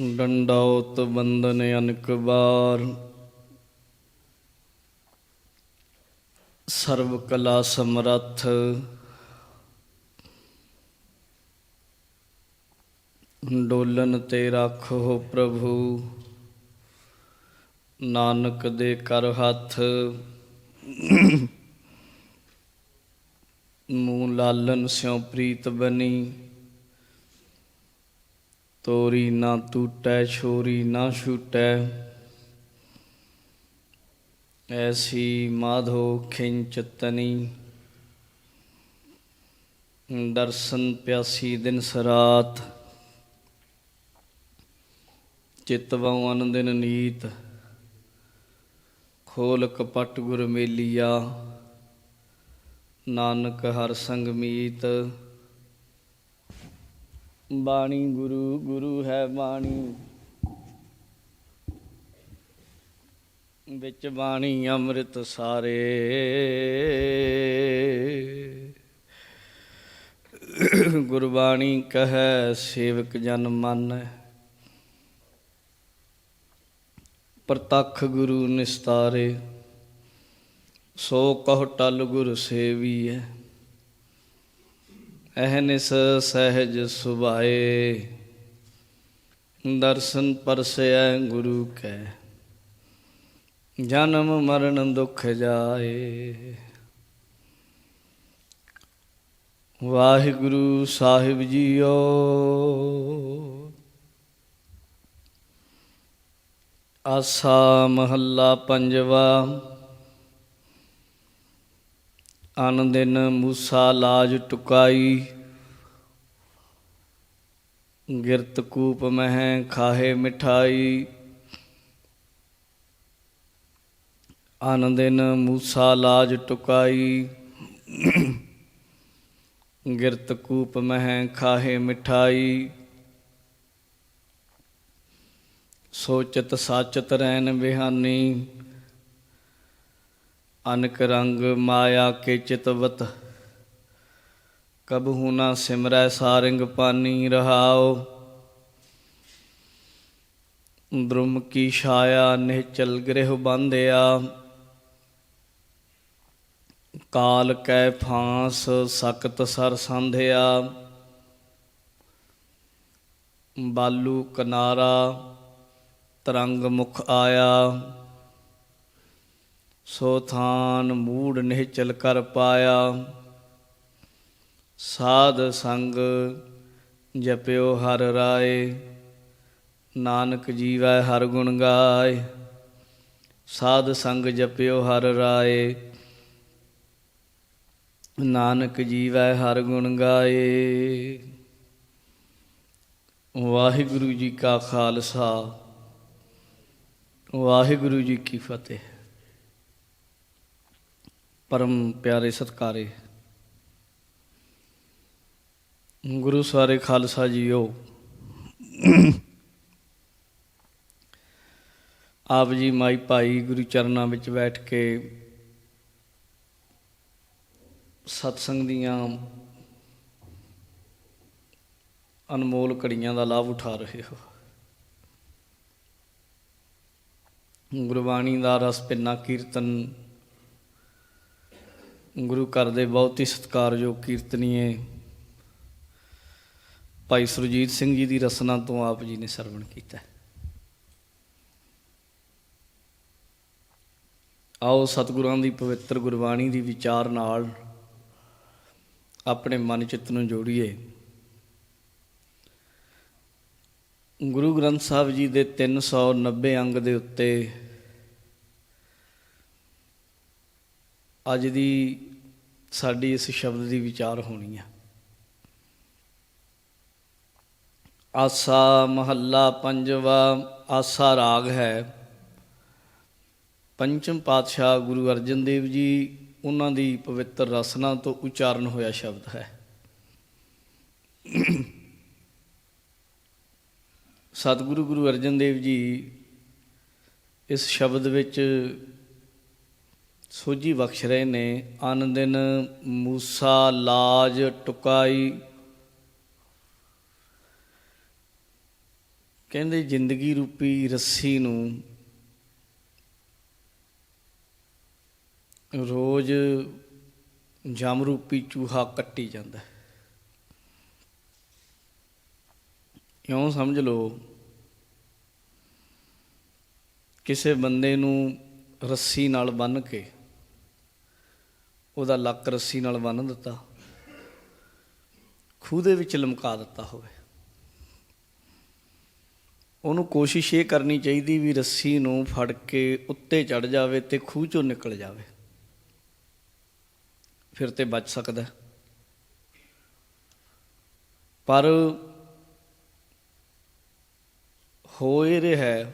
ਡੰਡੌਤ ਬੰਦਨ ਅਨਕ ਬਾਰ ਸਰਬ ਕਲਾ ਸਮਰੱਥ। ਡੋਲਨ ਤੇ ਰੱਖੋ ਪ੍ਰਭੂ। ਨਾਨਕ ਦੇ ਕਰ ਹੱਥ। ਮੂੰ ਲਾਲਨ ਸਿਉ ਪ੍ਰੀਤ ਬਣੀ ਤੋਰੀ ਨਾ ਟੂਟੈ, ਛੋਰੀ ਨਾ ਛੂਟੈ। ਐਸੀ ਮਾਧੋ ਖਿੰਚ ਤਨੀ। ਦਰਸ਼ਨ ਪਿਆਸੀ ਦਿਨ ਸਰਾਤ। ਚਿਤਵਉ ਅਨੰਦਿਨ ਨੀਤ। ਖੋਲ ਕਪਟ ਗੁਰ ਮੇਲੀਆ। ਨਾਨਕ ਹਰ ਸੰਗ ਮੀਤ। ਬਾਣੀ ਗੁਰੂ ਗੁਰੂ ਹੈ ਬਾਣੀ। ਵਿੱਚ ਬਾਣੀ ਅੰਮ੍ਰਿਤ ਸਾਰੇ। ਗੁਰਬਾਣੀ ਕਹੈ, ਸੇਵਕ ਜਨ ਮਨ। ਪ੍ਰਤੱਖ ਗੁਰੂ ਨਿਸਤਾਰੇ। ਸੋ ਕਹ ਟਲ ਗੁਰ ਹੈ ਅਹਨਿਸ ਸਹਿਜ ਸੁਭਾਏ, ਦਰਸ਼ਨ ਪਰਸੈ ਗੁਰੂ ਕੈ, ਜਨਮ ਮਰਨ ਦੁਖ ਜਾਏ। ਵਾਹਿਗੁਰੂ ਸਾਹਿਬ ਜੀਓ, ਆਸਾ ਮਹੱਲਾ ਪੰਜਵਾ ਅਨ ਦਿਨ ਮੂਸਾ ਲਾਜ ਟੁਕਾਈ। ਗਿਰਤ ਕੂਪ ਮਹਿ ਖਾਹੇ ਮਿਠਾਈ। ਅਨ ਦਿਨ ਮੂਸਾ ਲਾਜ ਟੁਕਾਈ। ਗਿਰਤ ਕੂਪ ਮਹਿ ਖਾਹੇ ਮਿਠਾਈ। ਸੋਚਤ ਸਾਚਤ ਰੈਨ ਬਿਹਾਨੀ ਅਨਕ ਰੰਗ ਮਾਇਆ ਕੇ ਚਿਤਵਤ ਕਬਹੂ ਨਾ ਸਿਮਰੈ ਸਾਰਿੰਗ ਪਾਨੀ ਰਹਾਓ ਦ੍ਰੁਮ ਕੀ ਛਾਇਆ ਨਿਹਚਲ ਗ੍ਰਹਿ ਬੰਧਿਆ। ਕਾਲ ਕੈ ਫਾਂਸ ਸਖਤ ਸਰ ਸੰਧਿਆ। ਬਾਲੂ ਕਨਾਰਾ ਤਰੰਗ ਮੁਖ ਆਇਆ। ਸੋ ਥਾਨ ਮੂੜ ਨਿਹਚਲ ਕਰ ਪਾਇਆ। ਸਾਧ ਸੰਗ ਜਪਿਓ ਹਰ ਰਾਏ, ਨਾਨਕ ਜੀਵੈ ਹਰ ਗੁਣ ਗਾਏ। ਸਾਧ ਸੰਗ ਜਪਿਓ ਹਰ ਰਾਏ, ਨਾਨਕ ਜੀਵੈ ਹਰ ਗੁਣ ਗਾਏ। ਵਾਹਿਗੁਰੂ ਜੀ ਕਾ ਖਾਲਸਾ, ਵਾਹਿਗੁਰੂ ਜੀ ਕੀ ਫਤਿਹ। ਪਰਮ ਪਿਆਰੇ ਸਤਕਾਰੇ। ਗੁਰੂ ਸਾਰੇ ਖਾਲਸਾ ਜੀਓ। ਆਪ ਜੀ ਮਾਈ ਭਾਈ ਗੁਰੂ ਚਰਨਾਂ ਵਿੱਚ ਬੈਠ ਕੇ ਸਤਸੰਗ ਦੀਆਂ ਅਨਮੋਲ ਘੜੀਆਂ ਦਾ ਲਾਭ ਉਠਾ ਰਹੇ ਹੋ। ਗੁਰਬਾਣੀ ਦਾ ਰਸ ਪਿੰਨਾ ਕੀਰਤਨ ਗੁਰੂ ਘਰ ਦੇ ਬਹੁਤ ਹੀ ਸਤਿਕਾਰਯੋਗ ਕੀਰਤਨੀਏ ਭਾਈ ਸੁਰਜੀਤ ਸਿੰਘ ਜੀ ਦੀ ਰਸਨਾ ਤੋਂ ਆਪ ਜੀ ਨੇ ਸਰਵਣ ਕੀਤਾ। ਆਓ ਸਤਿਗੁਰਾਂ ਦੀ ਪਵਿੱਤਰ ਗੁਰਬਾਣੀ ਦੀ ਵਿਚਾਰ ਨਾਲ ਆਪਣੇ ਮਨ ਚਿੱਤ ਨੂੰ ਜੋੜੀਏ। ਗੁਰੂ ਗ੍ਰੰਥ ਸਾਹਿਬ ਜੀ ਦੇ 390 ਅੰਗ ਦੇ ਉੱਤੇ ਅੱਜ ਦੀ ਸਾਡੀ ਇਸ ਸ਼ਬਦ ਦੀ ਵਿਚਾਰ ਹੋਣੀ ਹੈ ਆਸਾ ਮਹੱਲਾ ਪੰਜਵਾ, ਆਸਾ ਰਾਗ ਹੈ। ਪੰਚਮ ਪਾਤਸ਼ਾਹ ਗੁਰੂ ਅਰਜਨ ਦੇਵ ਜੀ ਉਹਨਾਂ ਦੀ ਪਵਿੱਤਰ ਰਸਨਾ ਤੋਂ ਉਚਾਰਨ ਹੋਇਆ ਸ਼ਬਦ ਹੈ। ਸਤਿਗੁਰੂ ਗੁਰੂ ਅਰਜਨ ਦੇਵ ਜੀ ਇਸ ਸ਼ਬਦ ਵਿੱਚ ਸੋਝੀ ਬਖਸ਼ ਰਹੇ ਨੇ। ਅਨ ਦਿਨ ਮੂਸਾ ਲਾਜ ਟੁਕਾਈ। ਕਹਿੰਦੇ ਜ਼ਿੰਦਗੀ ਰੂਪੀ ਰੱਸੀ ਨੂੰ ਰੋਜ਼ ਜਮ ਰੂਪੀ ਚੂਹਾ ਕੱਟੀ ਜਾਂਦਾ ਹੈ। ਇਉਂ ਸਮਝ ਲਓ, ਕਿਸੇ ਬੰਦੇ ਨੂੰ ਰੱਸੀ ਨਾਲ ਬੰਨ ਕੇ ਉਹਦਾ ਲੱਕ ਰੱਸੀ ਨਾਲ ਬੰਨ ਦਿੱਤਾ। ਖੂਹ ਦੇ ਵਿੱਚ ਲਮਕਾ ਦਿੱਤਾ ਹੋਵੇ। ਉਹਨੂੰ ਕੋਸ਼ਿਸ਼ ਇਹ ਕਰਨੀ ਚਾਹੀਦੀ ਵੀ ਰੱਸੀ ਨੂੰ ਫੜ ਕੇ ਉੱਤੇ ਚੜ ਜਾਵੇ ਤੇ ਖੂਹ ਚੋਂ ਨਿਕਲ ਜਾਵੇ। ਫਿਰ ਤੇ ਬਚ ਸਕਦਾ ਪਰ ਹੋ ਇਹ ਰਿਹਾ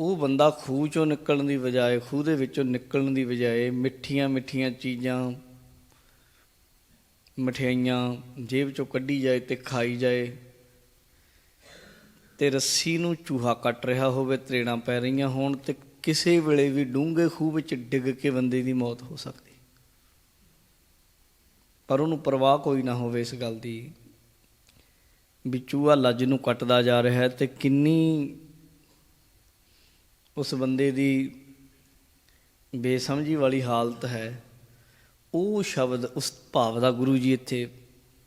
ਉਹ ਬੰਦਾ ਖੂਹ ਚੋਂ ਨਿਕਲਣ ਦੀ ਬਜਾਏ, ਖੂਹ ਦੇ ਵਿੱਚੋਂ ਨਿਕਲਣ ਦੀ ਬਜਾਏ ਮਿੱਠੀਆਂ ਮਿੱਠੀਆਂ ਚੀਜ਼ਾਂ, ਮਠਿਆਈਆਂ ਜੇਬ ਚੋਂ ਕੱਢੀ ਜਾਏ ਤੇ ਖਾਈ ਜਾਏ ਤੇ ਰੱਸੀ ਨੂੰ ਚੂਹਾ ਕੱਟ ਰਿਹਾ ਹੋਵੇ, ਤਰੇੜਾਂ ਪੈ ਰਹੀਆਂ ਹੋਣ ਤੇ ਕਿਸੇ ਵੇਲੇ ਵੀ ਡੂੰਘੇ ਖੂਹ ਵਿੱਚ ਡਿੱਗ ਕੇ ਬੰਦੇ ਦੀ ਮੌਤ ਹੋ ਸਕਦੀ। ਪਰ ਉਹਨੂੰ ਪਰਵਾਹ ਕੋਈ ਨਾ ਹੋਵੇ ਇਸ ਗੱਲ ਦੀ ਵੀ ਚੂਹਾ ਲੱਜ ਨੂੰ ਕੱਟਦਾ ਜਾ ਰਿਹਾ ਹੈ ਤੇ ਕਿੰਨੀ ਉਸ ਬੰਦੇ ਦੀ ਬੇਸਮਝੀ ਵਾਲੀ ਹਾਲਤ ਹੈ। ਉਹ ਸ਼ਬਦ ਉਸ ਭਾਵ ਦਾ ਗੁਰੂ ਜੀ ਇੱਥੇ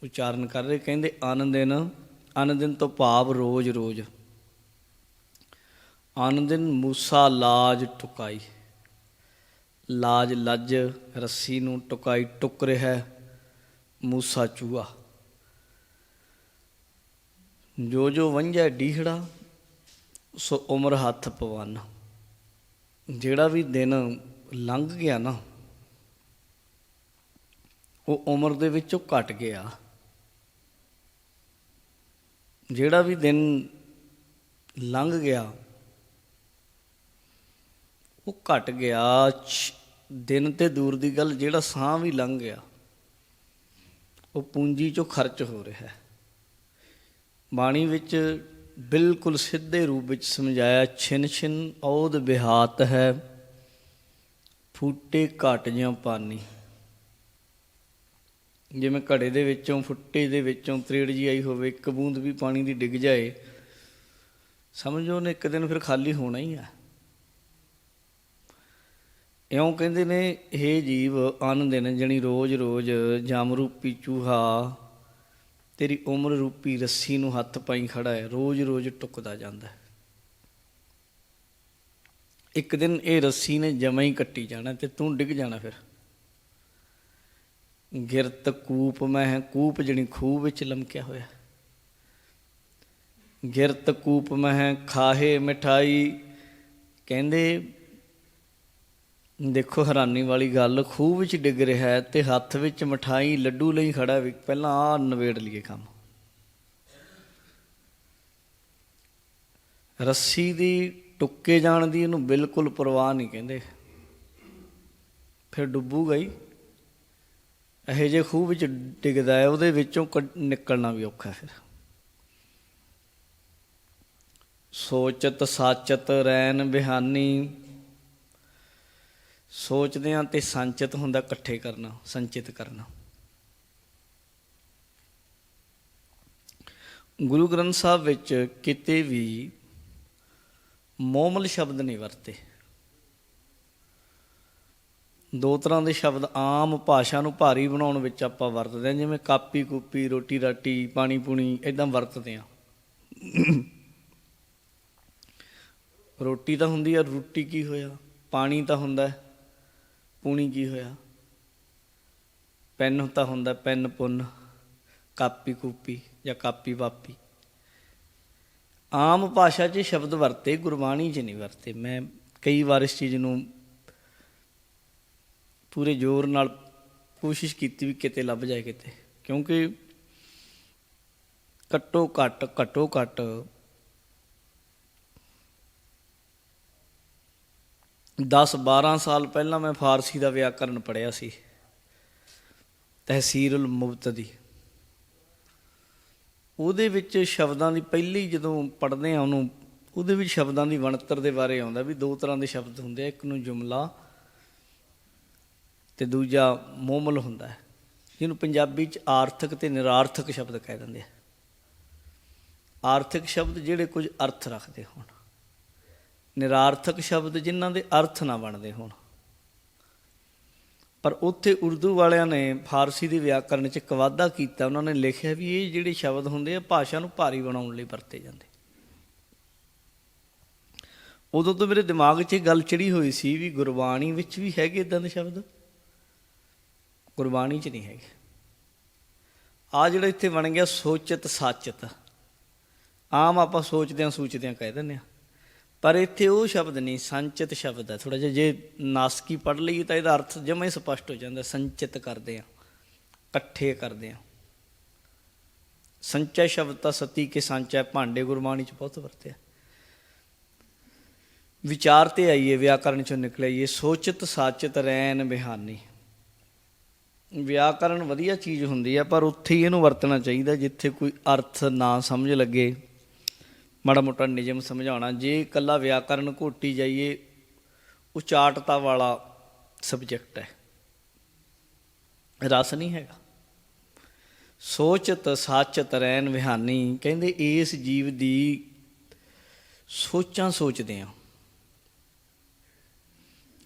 ਉਚਾਰਨ ਕਰ ਰਹੇ। ਕਹਿੰਦੇ ਆਨੰਦਿਨ ਆਨੰਦਿਨ ਤੋਂ ਭਾਵ ਰੋਜ਼ ਰੋਜ਼। ਆਨੰਦਿਨ ਮੂਸਾ ਲਾਜ ਟੁਕਾਈ। ਲਾਜ ਲੱਜ ਰੱਸੀ ਨੂੰ ਟੁਕਾਈ, ਟੁਕ ਰਿਹਾ ਮੂਸਾ ਚੂਹਾ। ਜੋ ਜੋ ਵੰਝੈ ਡੀਹੜਾ, ਸੋ ਉਮਰ ਹੱਥ ਪਵਨ। ਜਿਹੜਾ ਵੀ ਦਿਨ ਲੰਘ ਗਿਆ ਨਾ, ਉਹ ਉਮਰ ਦੇ ਵਿੱਚੋਂ ਘਟ ਗਿਆ। ਜਿਹੜਾ ਵੀ ਦਿਨ ਲੰਘ ਗਿਆ, ਉਹ ਘਟ ਗਿਆ। ਦਿਨ ਤੇ ਦੂਰ ਦੀ ਗੱਲ, ਜਿਹੜਾ ਸਾਹ ਵੀ ਲੰਘ ਗਿਆ, ਉਹ ਪੂੰਜੀ ਚੋਂ ਖਰਚ ਹੋ ਰਿਹਾ ਹੈ। ਬਾਣੀ ਵਿੱਚ ਬਿਲਕੁਲ ਸਿੱਧੇ ਰੂਪ ਵਿੱਚ ਸਮਝਾਇਆ, ਛਿਨ ਛਿਨ ਔਦ ਬਿਹਾਤ ਹੈ, ਫੂਟੇ ਘਟ ਜਾਂ ਪਾਨੀ ਜਿਵੇਂ ਘੜੇ ਦੇ ਵਿੱਚੋਂ, ਫੁੱਟੇ ਦੇ ਵਿੱਚੋਂ ਤ੍ਰੇੜ ਜੀ ਆਈ ਹੋਵੇ, ਇੱਕ ਬੂੰਦ ਵੀ ਪਾਣੀ ਦੀ ਡਿੱਗ ਜਾਏ, ਸਮਝੋ ਨੇ ਇੱਕ ਦਿਨ ਫਿਰ ਖਾਲੀ ਹੋਣਾ ਹੀ ਆ। ਇਉਂ ਕਹਿੰਦੇ ਨੇ ਇਹ ਜੀਵ, ਆਨੰਦ ਦਿਨ, ਜਣੀ ਰੋਜ਼-ਰੋਜ਼ ਜਮ ਰੂਪੀ ਚੂਹਾ ਤੇਰੀ ਉਮਰ ਰੂਪੀ ਰੱਸੀ ਨੂੰ ਹੱਥ ਪਾਈ ਖੜਾ ਹੈ ਰੋਜ਼-ਰੋਜ਼ ਟੁੱਕਦਾ ਜਾਂਦਾ ਹੈ। ਇੱਕ ਦਿਨ ਇਹ ਰੱਸੀ ਨੇ ਜਮਾ ਹੀ ਕੱਟੀ ਜਾਣਾ ਤੇ ਤੂੰ ਡਿੱਗ ਜਾਣਾ ਫਿਰ। ਗਿਰਤ ਕੂਪ ਮੈਂ ਕੂਪ ਜਣੀ ਖੂਹ ਵਿੱਚ ਲਮਕਿਆ ਹੋਇਆ। ਗਿਰਤ ਕੂਪ ਮਹਿ ਖਾਹੇ ਮਠਾਈ, ਕਹਿੰਦੇ ਦੇਖੋ, ਹੈਰਾਨੀ ਵਾਲੀ ਗੱਲ, ਖੂਹ ਵਿੱਚ ਡਿੱਗ ਰਿਹਾ ਹੈ ਤੇ ਹੱਥ ਵਿੱਚ ਮਠਾਈ, ਲੱਡੂ ਲਈ ਖੜਾ ਵੀ ਪਹਿਲਾਂ ਆ ਨਵੇੜ ਲਈਏ ਕੰਮ। ਰੱਸੀ ਦੀ ਟੁੱਕੇ ਜਾਣ ਦੀ ਇਹਨੂੰ ਬਿਲਕੁਲ ਪਰਵਾਹ ਨਹੀਂ ਕਹਿੰਦੇ। ਫਿਰ ਡੁੱਬੂਗਾ ਹੀ ਇਹੋ ਜੇ ਖੂਹ ਵਿੱਚ ਡਿੱਗਦਾ ਹੈ, ਉਹਦੇ ਵਿੱਚੋਂ ਕੱਢ- ਨਿਕਲਣਾ ਵੀ ਔਖਾ ਫਿਰ। ਸੋਚਤ ਸਾਚਤ ਰੈਨ ਬਿਹਾਨੀ ਸੋਚਦੇ ਆ ਤੇ ਸੰਚਿਤ ਹੁੰਦਾ ਇਕੱਠੇ ਕਰਨਾ ਸੰਚਿਤ ਕਰਨਾ। ਗੁਰੂ ਗ੍ਰੰਥ ਸਾਹਿਬ ਵਿੱਚ ਕਿਤੇ ਵੀ ਮੋਮਲ ਸ਼ਬਦ ਨਹੀਂ ਵਰਤੇ। ਦੋ ਤਰ੍ਹਾਂ ਦੇ ਸ਼ਬਦ ਆਮ ਭਾਸ਼ਾ ਨੂੰ ਭਾਰੀ ਬਣਾਉਣ ਵਿੱਚ ਆਪਾਂ ਵਰਤਦੇ ਹਾਂ ਜਿਵੇਂ ਕਾਪੀ ਕੂਪੀ ਰੋਟੀ ਰਾਟੀ ਪਾਣੀ ਪੂਣੀ ਇਦਾਂ ਵਰਤਦੇ ਹਾਂ। ਰੋਟੀ ਤਾਂ ਹੁੰਦੀ ਆ ਰੋਟੀ ਕੀ ਹੋਇਆ? ਪਾਣੀ ਤਾਂ ਹੁੰਦਾ ਹੈ, ਪੂਣੀ ਕੀ ਹੋਇਆ? ਪੈਨ ਤਾਂ ਹੁੰਦਾ ਪੈਨ ਪੁੰਨ, ਕਾਪੀ ਕੂਪੀ ਜਾਂ ਕਾਪੀ ਵਾਪੀ। ਆਮ ਭਾਸ਼ਾ 'ਚ ਸ਼ਬਦ ਵਰਤੇ, ਗੁਰਬਾਣੀ 'ਚ ਨਹੀਂ ਵਰਤੇ। ਮੈਂ ਕਈ ਵਾਰ ਇਸ ਚੀਜ਼ ਨੂੰ ਪੂਰੇ ਜ਼ੋਰ ਨਾਲ ਕੋਸ਼ਿਸ਼ ਕੀਤੀ ਵੀ ਕਿਤੇ ਲੱਭ ਜਾਏ ਕਿਤੇ। ਕਿਉਂਕਿ ਘੱਟੋ ਘੱਟ ਘੱਟੋ ਘੱਟ ਦਸ 12 ਸਾਲ ਪਹਿਲਾਂ ਮੈਂ ਫਾਰਸੀ ਦਾ ਵਿਆਕਰਨ ਪੜ੍ਹਿਆ ਸੀ। ਤਹਿਸੀਰੁਲ ਮੁਬਤਦੀ। ਉਹਦੇ ਵਿੱਚ ਸ਼ਬਦਾਂ ਦੀ ਪਹਿਲੀ ਜਦੋਂ ਪੜ੍ਹਦੇ ਆ ਉਹਨੂੰ, ਉਹਦੇ ਵਿੱਚ ਸ਼ਬਦਾਂ ਦੀ ਬਣਤਰ ਦੇ ਬਾਰੇ ਆਉਂਦਾ ਵੀ ਦੋ ਤਰ੍ਹਾਂ ਦੇ ਸ਼ਬਦ ਹੁੰਦੇ ਆ, ਇੱਕ ਨੂੰ ਜੁਮਲਾ ਤੇ ਦੂਜਾ ਮੋਮਲ ਹੁੰਦਾ ਹੈ, ਜਿਹਨੂੰ ਪੰਜਾਬੀ ਚ ਆਰਥਿਕ ਤੇ ਨਿਰਾਰਥਕ ਸ਼ਬਦ ਕਹਿ ਦਿੰਦੇ ਆ। ਆਰਥਿਕ ਸ਼ਬਦ ਜਿਹੜੇ ਕੁਝ ਅਰਥ ਰੱਖਦੇ ਹੋਣ। ਨਿਰਾਰਥਕ ਸ਼ਬਦ ਜਿਨ੍ਹਾਂ ਦੇ ਅਰਥ ਨਾ ਬਣਦੇ ਹੋਣ। ਪਰ ਉੱਥੇ ਉਰਦੂ ਵਾਲਿਆਂ ਨੇ ਫਾਰਸੀ ਦੇ ਵਿਆਕਰਣ 'ਚ ਇੱਕ ਵਾਧਾ ਕੀਤਾ। ਉਹਨਾਂ ਨੇ ਲਿਖਿਆ ਵੀ ਇਹ ਜਿਹੜੇ ਸ਼ਬਦ ਹੁੰਦੇ ਆ, ਭਾਸ਼ਾ ਨੂੰ ਭਾਰੀ ਬਣਾਉਣ ਲਈ ਵਰਤੇ ਜਾਂਦੇ। ਉਦੋਂ ਤੋਂ ਮੇਰੇ ਦਿਮਾਗ 'ਚ ਇਹ ਗੱਲ ਚੜੀ ਹੋਈ ਸੀ ਵੀ ਗੁਰਬਾਣੀ ਵਿੱਚ ਵੀ ਹੈਗੇ ਇਦਾਂ ਦੇ ਸ਼ਬਦ। ਗੁਰਬਾਣੀ 'ਚ ਨਹੀਂ ਹੈਗੇ। ਆ ਜਿਹੜਾ ਇੱਥੇ ਬਣ ਗਿਆ ਸੋਚਤ ਸਾਚਤ। ਆਮ ਆਪਾਂ ਸੋਚਦੇ ਹਾਂ ਸੂਚਦੇ ਹਾਂ ਕਹਿ ਦਿੰਦੇ ਆ ਪਰ ਇੱਥੇ ਉਹ ਸ਼ਬਦ ਨਹੀਂ, ਸੰਚਿਤ ਸ਼ਬਦ ਹੈ। ਥੋੜਾ ਜਿਹਾ ਜੇ ਨਾਸਕੀ ਪੜ ਲਈਏ ਤਾਂ ਇਹਦਾ ਅਰਥ ਜਮਾ ਹੀ ਸਪਸ਼ਟ ਹੋ ਜਾਂਦਾ। ਸੰਚਿਤ ਕਰਦੇ ਆ ਇਕੱਠੇ ਕਰਦੇ ਆ ਸੰਚੈ ਸ਼ਬਦ ਤਾਂ ਸਤੀ ਕੇ ਸੰਚੈ, ਭਾਂਡੇ ਗੁਰਬਾਣੀ ਚ ਬਹੁਤ ਵਰਤਿਆ ਵਿਚਾਰ ਤੇ ਆਈਏ ਵਿਆਕਰਣ ਚੋਂ ਨਿਕਲਿਆ ਸੋਚਿਤ ਸਾਚਿਤ ਰੈਨ ਬਿਹਾਨੀ। ਵਿਆਕਰਣ ਵਧੀਆ ਚੀਜ਼ ਹੁੰਦੀ ਆ, ਪਰ ਉੱਥੇ ਹੀ ਇਹਨੂੰ ਵਰਤਣਾ ਚਾਹੀਦਾ, ਜਿੱਥੇ ਕੋਈ ਅਰਥ ਨਾ ਸਮਝ ਲੱਗੇ। ਮਾੜਾ ਮੋਟਾ ਨਿਯਮ ਸਮਝਾਉਣਾ, ਜੇ ਇਕੱਲਾ ਵਿਆਕਰਨ ਘੋਟੀ ਜਾਈਏ ਉਚਾਟਤਾ ਵਾਲਾ ਸਬਜੈਕਟ ਹੈ। ਰਸ ਨਹੀਂ ਹੈਗਾ। ਸੋਚਤ ਸਾਚਤ ਰਹਿਣ ਵਿਹਾਨੀ, ਕਹਿੰਦੇ ਇਸ ਜੀਵ ਦੀ ਸੋਚਾਂ ਸੋਚਦੇ ਆ।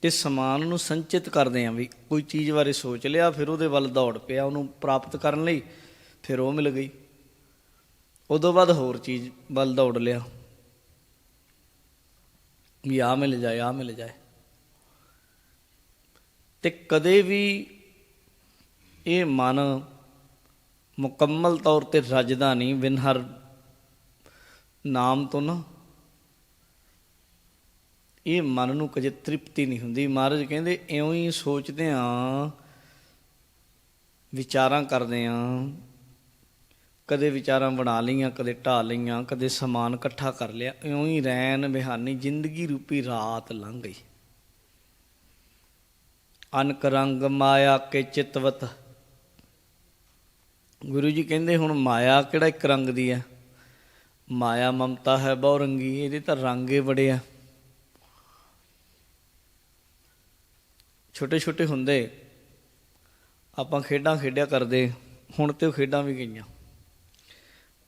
ਤੇ ਸਮਾਨ ਨੂੰ ਸੰਚਿਤ ਕਰਦੇ ਆ ਵੀ ਕੋਈ ਚੀਜ਼ ਬਾਰੇ ਸੋਚ ਲਿਆ, ਫਿਰ ਉਹਦੇ ਵੱਲ ਦੌੜ ਪਿਆ, ਉਹਨੂੰ ਪ੍ਰਾਪਤ ਕਰਨ ਲਈ, ਫਿਰ ਉਹ ਮਿਲ ਗਈ। ਉਦੋਂ ਬਾਅਦ ਹੋਰ ਚੀਜ਼ ਵੱਲ ਦੌੜ ਲਿਆ। ਵੀ ਆ ਮਿਲ ਜਾਏ ਆ ਮਿਲ ਜਾਏ। ਤੇ ਕਦੇ ਵੀ ਇਹ ਮਨ ਮੁਕੰਮਲ ਤੌਰ ਤੇ ਰੱਜਦਾ ਨਹੀਂ, ਬਿਨ ਹਰ ਨਾਮ ਤੋਂ ਨਾ। ਇਹ ਮਨ ਨੂੰ ਕਦੇ ਤ੍ਰਿਪਤੀ ਨਹੀਂ ਹੁੰਦੀ। ਮਹਾਰਾਜ ਕਹਿੰਦੇ, ਇਉਂ ਹੀ ਸੋਚਦੇ ਆ, ਵਿਚਾਰਾਂ ਕਰਦੇ ਆ ਕਦੇ ਵਿਚਾਰਾਂ ਬਣਾ ਲਈਆਂ, ਕਦੇ ਢਾ ਲਈਆਂ, ਕਦੇ ਸਮਾਨ ਇਕੱਠਾ ਕਰ ਲਿਆ, ਇਉਂ ਹੀ ਰੈਨ ਬਿਹਾਨੀ ਜ਼ਿੰਦਗੀ ਰੂਪੀ ਰਾਤ ਲੰਘ ਗਈ। ਅਨਕ ਰੰਗ ਮਾਇਆ ਕੇ ਚਿਤਵਤ। ਗੁਰੂ ਜੀ ਕਹਿੰਦੇ ਹੁਣ ਮਾਇਆ ਕਿਹੜਾ ਇੱਕ ਰੰਗ ਦੀ ਹੈ? ਮਾਇਆ ਮਮਤਾ ਹੈ ਬਹੁ ਰੰਗੀ ਇਹਦੇ ਤਾਂ ਰੰਗੇ ਬੜੇ ਆ। ਛੋਟੇ ਛੋਟੇ ਹੁੰਦੇ, ਆਪਾਂ ਖੇਡਾਂ ਖੇਡਿਆ ਕਰਦੇ, ਹੁਣ ਤੇ ਉਹ ਖੇਡਾਂ ਵੀ ਗਈਆਂ।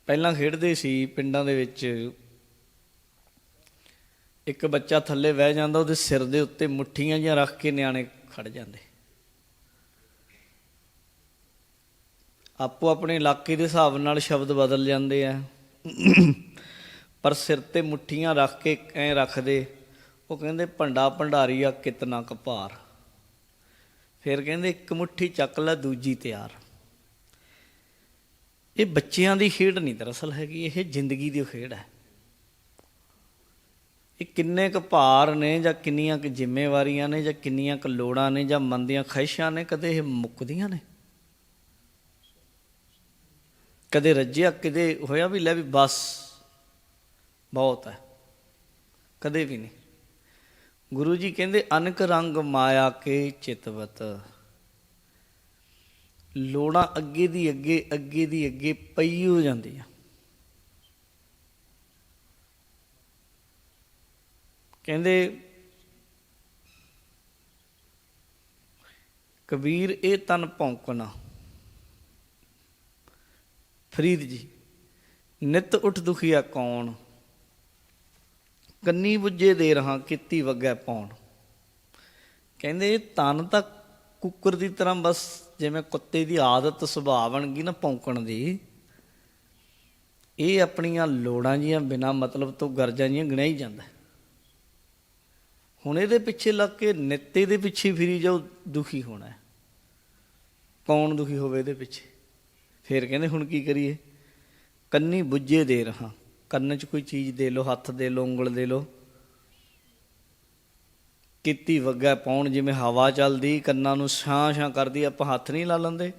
ਪਹਿਲਾਂ ਖੇਡਦੇ ਸੀ ਪਿੰਡਾਂ ਦੇ ਵਿੱਚ। ਇੱਕ ਬੱਚਾ ਥੱਲੇ ਬਹਿ ਜਾਂਦਾ, ਉਹਦੇ ਸਿਰ ਦੇ ਉੱਤੇ ਮੁੱਠੀਆਂ ਜਿਹਾ ਰੱਖ ਕੇ ਨਿਆਣੇ ਖੜ ਜਾਂਦੇ। ਆਪੋ ਆਪਣੇ ਇਲਾਕੇ ਦੇ ਹਿਸਾਬ ਨਾਲ ਸ਼ਬਦ ਬਦਲ ਜਾਂਦੇ ਆ। ਪਰ ਸਿਰ ਤੇ ਮੁੱਠੀਆਂ ਰੱਖ ਕੇ ਐ ਰੱਖਦੇ, ਉਹ ਕਹਿੰਦੇ, ਭੰਡਾ ਭੰਡਾਰੀ ਆ ਕਿਤਨਾ ਕਪਾਰ ਫਿਰ ਕਹਿੰਦੇ, ਇੱਕ ਮੁੱਠੀ ਚੱਕ ਲੈ, ਦੂਜੀ ਤਿਆਰ। ਇਹ ਬੱਚਿਆਂ ਦੀ ਖੇਡ ਨਹੀਂ ਦਰਅਸਲ ਹੈਗੀ, ਇਹ ਜ਼ਿੰਦਗੀ ਦੀ ਖੇਡ ਹੈ। ਇਹ ਕਿੰਨੇ ਕੁ ਭਾਰ ਨੇ ਜਾਂ ਕਿੰਨੀਆਂ ਕੁ ਜ਼ਿੰਮੇਵਾਰੀਆਂ ਨੇ ਜਾਂ ਕਿੰਨੀਆਂ ਕੁ ਲੋੜਾਂ ਨੇ ਜਾਂ ਮਨ ਦੀਆਂ ਖਹਿਸ਼ਾਂ ਨੇ, ਕਦੇ ਇਹ ਮੁੱਕਦੀਆਂ ਨੇ? ਕਦੇ ਰੱਜਿਆ, ਕਦੇ ਹੋਇਆ ਵੀ ਲੈ ਵੀ ਬਸ, ਬਹੁਤ ਹੈ। ਕਦੇ ਵੀ ਨਹੀਂ। ਗੁਰੂ ਜੀ ਕਹਿੰਦੇ, ਅਨਕ ਰੰਗ ਮਾਇਆ ਕੇ ਚਿਤਵਤ। ਲੋੜਾਂ ਅੱਗੇ ਦੀ ਅੱਗੇ ਅੱਗੇ ਦੀ ਅੱਗੇ ਪਈ ਹੋ ਜਾਂਦੀ ਆ। ਕਹਿੰਦੇ, ਕਬੀਰ ਇਹ ਤਨ ਭੌਂਕਣਾ ਫਰੀਦ ਜੀ, ਨਿਤ ਉੱਠ ਦੁਖੀਆ ਕੌਣ? ਕੰਨੀ ਬੁੱਝੇ ਦੇ ਰਹਾ ਕਿੱਤੀ ਵਗੈ ਪਾਉਣ ਕਹਿੰਦੇ, ਤਨ ਤਾਂ ਕੁੱਕਰ ਦੀ ਤਰ੍ਹਾਂ ਬਸ ਜਿਵੇਂ ਕੁੱਤੇ ਦੀ ਆਦਤ ਸੁਭਾਅ ਬਣ ਗਈ ਨਾ ਭੌਂਕਣ ਦੀ, ਇਹ ਆਪਣੀਆਂ ਲੋੜਾਂ ਜੀਆਂ ਬਿਨਾ ਮਤਲਬ ਤੋਂ ਗਰਜਾਂ ਜੀਆਂ ਗਿਣਿਆ ਹੀ ਜਾਂਦਾ। ਹੁਣ ਇਹਦੇ ਪਿੱਛੇ ਲੱਗ ਕੇ ਨਿੱਤੇ ਦੇ ਪਿੱਛੇ ਫਿਰੀ ਜਾਓ, ਦੁਖੀ ਹੋਣਾ ਕੌਣ ਦੁਖੀ ਹੋਵੇ ਇਹਦੇ ਪਿੱਛੇ? ਫਿਰ ਕਹਿੰਦੇ ਹੁਣ ਕੀ ਕਰੀਏ? ਕੰਨੀ ਬੁੱਝੇ ਦੇ ਰਹਾ। ਕੰਨ 'ਚ ਕੋਈ ਚੀਜ਼ ਦੇ ਲੋ ਹੱਥ ਦੇ ਲੋ ਉਂਗਲ ਦੇ ਲੋ ਕਿੱਤੀ ਵੱਗਾ ਪਾਉਣ ਜਿਵੇਂ ਹਵਾ ਚੱਲਦੀ, ਕੰਨਾਂ ਨੂੰ ਛਾਂ ਛਾਂ ਕਰਦੀ, ਆਪਾਂ ਹੱਥ ਨਹੀਂ ਲਾ ਲੈਂਦੇ,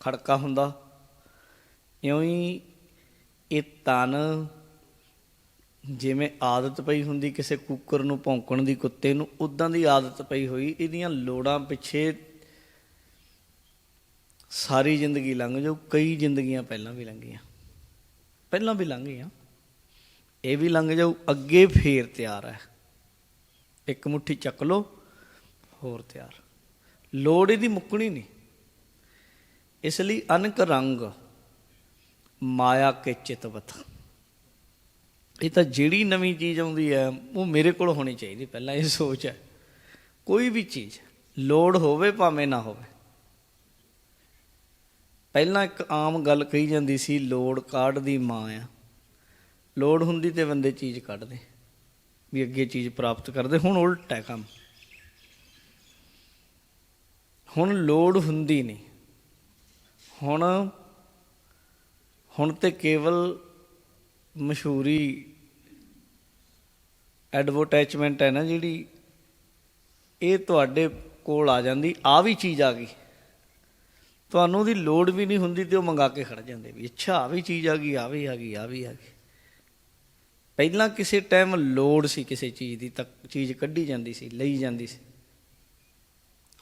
ਖੜਕਾ ਹੁੰਦਾ। ਇਉਂ ਹੀ ਇਹ ਤਨ ਜਿਵੇਂ ਆਦਤ ਪਈ ਹੁੰਦੀ ਕਿਸੇ ਕੁੱਕਰ ਨੂੰ ਭੌਂਕਣ ਦੀ, ਕੁੱਤੇ ਨੂੰ ਉਦਾਂ ਦੀ ਆਦਤ ਪਈ ਹੋਈ, ਇਹਦੀਆਂ ਲੋੜਾਂ ਪਿੱਛੇ ਸਾਰੀ ਜ਼ਿੰਦਗੀ ਲੰਘ ਜਾਊ, ਕਈ ਜ਼ਿੰਦਗੀਆਂ ਪਹਿਲਾਂ ਵੀ ਲੰਘੀਆਂ। ਪਹਿਲਾਂ ਵੀ ਲੰਘ ਗਈਆਂ। ਇਹ ਵੀ ਲੰਘ ਜਾਊ, ਅੱਗੇ ਫੇਰ ਤਿਆਰ ਹੈ। ਇੱਕ ਮੁੱਠੀ ਚੱਕ ਲੋ ਹੋਰ ਤਿਆਰ। ਲੋੜ ਇਹਦੀ ਮੁੱਕਣੀ ਨਹੀਂ। ਇਸ ਲਈ ਅਨਕ ਰੰਗ ਮਾਇਆ ਕੇ ਚਿਤਵਤ। ਇਹ ਤਾਂ ਜਿਹੜੀ ਨਵੀਂ ਚੀਜ਼ ਆਉਂਦੀ ਹੈ, ਉਹ ਮੇਰੇ ਕੋਲ ਹੋਣੀ ਚਾਹੀਦੀ, ਪਹਿਲਾਂ ਇਹ ਸੋਚ ਹੈ। ਕੋਈ ਵੀ ਚੀਜ਼, ਲੋੜ ਹੋਵੇ ਭਾਵੇਂ ਨਾ ਹੋਵੇ। ਪਹਿਲਾਂ ਇੱਕ ਆਮ ਗੱਲ ਕਹੀ ਜਾਂਦੀ ਸੀ, ਲੋੜ ਕਾਢ ਦੀ ਮਾਂ ਆ। ਲੋੜ ਹੁੰਦੀ ਤੇ ਬੰਦੇ ਚੀਜ਼ ਕੱਢਦੇ। ਵੀ ਅੱਗੇ ਚੀਜ਼ ਪ੍ਰਾਪਤ ਕਰਦੇ। ਹੁਣ ਉਲਟ ਹੈ ਕੰਮ। ਹੁਣ ਲੋੜ ਹੁੰਦੀ ਨਹੀਂ। ਹੁਣ ਹੁਣ ਤੇ ਕੇਵਲ ਮਸ਼ਹੂਰੀ ਐਡਵਰਟਾਈਜ਼ਮੈਂਟ ਹੈ ਨਾ ਜਿਹੜੀ, ਇਹ ਤੁਹਾਡੇ ਕੋਲ ਆ ਜਾਂਦੀ, ਆ ਵੀ ਚੀਜ਼ ਆ ਗਈ। ਤੁਹਾਨੂੰ ਉਹਦੀ ਲੋੜ ਵੀ ਨਹੀਂ ਹੁੰਦੀ ਤੇ ਉਹ ਮੰਗਾ ਕੇ ਖੜ ਜਾਂਦੇ ਵੀ, ਅੱਛਾ, ਆ ਵੀ ਚੀਜ਼ ਆ ਗਈ, ਆ ਵੀ ਆ ਗਈ, ਆ ਵੀ ਆ ਗਈ। ਪਹਿਲਾਂ ਕਿਸੇ ਟਾਈਮ ਲੋੜ ਸੀ ਕਿਸੇ ਚੀਜ਼ ਦੀ, ਤਾਂ ਚੀਜ਼ ਕੱਢੀ ਜਾਂਦੀ ਸੀ, ਲਈ ਜਾਂਦੀ ਸੀ।